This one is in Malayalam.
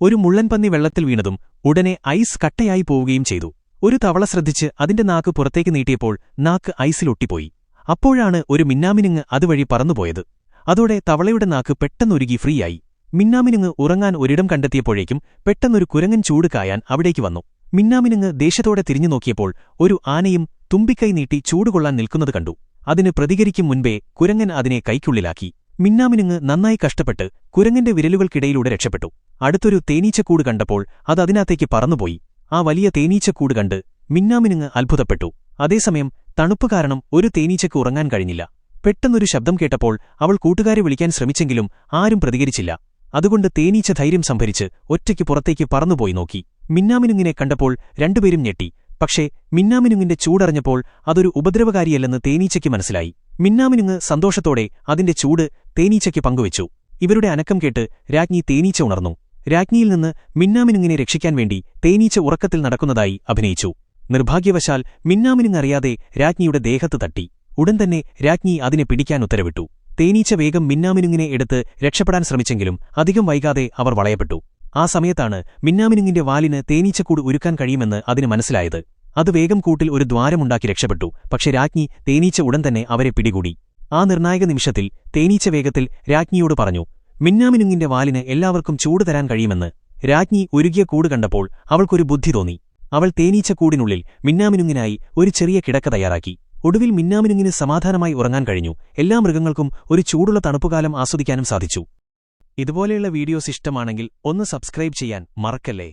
ഒരു മുള്ളൻപന്നി വെള്ളത്തിൽ വീണതും ഉടനെ ഐസ് കട്ടയായി പോവുകയും ചെയ്തു. ഒരു തവള ശ്രദ്ധിച്ച് അതിന്റെ നാക്ക് പുറത്തേക്ക് നീട്ടിയപ്പോൾ നാക്ക് ഐസിലൊട്ടിപ്പോയി അപ്പോഴാണ് ഒരു മിന്നാമിനുങ്ങ് അതുവഴി പറന്നുപോയത്. അതോടെ തവളയുടെ നാക്ക് പെട്ടെന്നൊരുകി ഫ്രീയായി. മിന്നാമിനുങ്ങ് ഉറങ്ങാൻ ഒരിടം കണ്ടെത്തിയപ്പോഴേക്കും പെട്ടെന്നൊരു കുരങ്ങൻ ചൂട് കായാൻ അവിടേക്ക് വന്നു. മിന്നാമിനുങ്ങ് ദേഷ്യത്തോടെ തിരിഞ്ഞു നോക്കിയപ്പോൾ ഒരു ആനയും തുമ്പിക്കൈ നീട്ടി ചൂടുകൊള്ളാൻ നിൽക്കുന്നത് കണ്ടു. അതിന് പ്രതികരിക്കും മുൻപേ കുരങ്ങൻ അതിനെ കൈക്കുള്ളിലാക്കി. മിന്നാമിനുങ്ങ് നന്നായി കഷ്ടപ്പെട്ട് കുരങ്ങിന്റെ വിരലുകൾക്കിടയിലൂടെ രക്ഷപ്പെട്ടു. അടുത്തൊരു തേനീച്ചക്കൂട് കണ്ടപ്പോൾ അത് പറന്നുപോയി. ആ വലിയ തേനീച്ചക്കൂട് കണ്ട് മിന്നാമിനുങ്ങ് അത്ഭുതപ്പെട്ടു. അതേസമയം തണുപ്പ് കാരണം ഒരു തേനീച്ചയ്ക്ക് ഉറങ്ങാൻ കഴിഞ്ഞില്ല. പെട്ടെന്നൊരു ശബ്ദം കേട്ടപ്പോൾ അവൾ കൂട്ടുകാരെ വിളിക്കാൻ ശ്രമിച്ചെങ്കിലും ആരും പ്രതികരിച്ചില്ല. അതുകൊണ്ട് തേനീച്ച ധൈര്യം സംഭരിച്ച് ഒറ്റയ്ക്ക് പുറത്തേക്ക് പറന്നുപോയി നോക്കി. മിന്നാമിനുങ്ങിനെ കണ്ടപ്പോൾ രണ്ടുപേരും ഞെട്ടി. പക്ഷേ മിന്നാമിനുങ്ങിന്റെ ചൂടറിഞ്ഞപ്പോൾ അതൊരു ഉപദ്രവകാരിയല്ലെന്ന് തേനീച്ചയ്ക്ക് മനസ്സിലായി. മിന്നാമിനുങ്ങ് സന്തോഷത്തോടെ അതിന്റെ ചൂട് തേനീച്ചയ്ക്ക് പങ്കുവച്ചു. ഇവരുടെ അനക്കം കേട്ട് രാജ്ഞി തേനീച്ച ഉണർന്നു. രാജ്ഞിയിൽ നിന്ന് മിന്നാമിനുങ്ങിനെ രക്ഷിക്കാൻ വേണ്ടി തേനീച്ച ഉറക്കത്തിൽ നടക്കുന്നതായി അഭിനയിച്ചു. നിർഭാഗ്യവശാൽ മിന്നാമിനുങ്ങറിയാതെ രാജ്ഞിയുടെ ദേഹത്ത് തട്ടി. ഉടൻ തന്നെ രാജ്ഞി അതിനെ പിടിക്കാൻ ഉത്തരവിട്ടു. തേനീച്ച വേഗം മിന്നാമിനുങ്ങിനെ എടുത്ത് രക്ഷപ്പെടാൻ ശ്രമിച്ചെങ്കിലും അധികം വൈകാതെ അവർ വളയപ്പെട്ടു. ആ സമയത്താണ് മിന്നാമിനുങ്ങിന്റെ വാലിന് തേനീച്ചക്കൂട് ഒരുക്കാൻ കഴിയുമെന്ന് അതിന് മനസ്സിലായത്. അത് വേഗം കൂട്ടിൽ ഒരു ദ്വാരമുണ്ടാക്കി രക്ഷപ്പെട്ടു. പക്ഷെ രാജ്ഞി തേനീച്ച ഉടൻ തന്നെ അവരെ പിടികൂടി. ആ നിർണായക നിമിഷത്തിൽ തേനീച്ച വേഗത്തിൽ രാജ്ഞിയോട് പറഞ്ഞു മിന്നാമിനുങ്ങിന്റെ വാലിന് എല്ലാവർക്കും ചൂട് തരാൻ കഴിയുമെന്ന്. രാജ്ഞി ഒരുകിയ കൂട് കണ്ടപ്പോൾ അവൾക്കൊരു ബുദ്ധി തോന്നി. അവൾ തേനീച്ചക്കൂടിനുള്ളിൽ മിന്നാമിനുങ്ങിനായി ഒരു ചെറിയ കിടക്ക തയ്യാറാക്കി. ഒടുവിൽ മിന്നാമിനുങ്ങിന് സമാധാനമായി ഉറങ്ങാൻ കഴിഞ്ഞു. എല്ലാ മൃഗങ്ങൾക്കും ഒരു ചൂടുള്ള തണുപ്പുകാലം ആസ്വദിക്കാനും സാധിച്ചു. ഇതുപോലെയുള്ള വീഡിയോസ് ഇഷ്ടമാണെങ്കിൽ ഒന്ന് സബ്സ്ക്രൈബ് ചെയ്യാൻ മറക്കല്ലേ?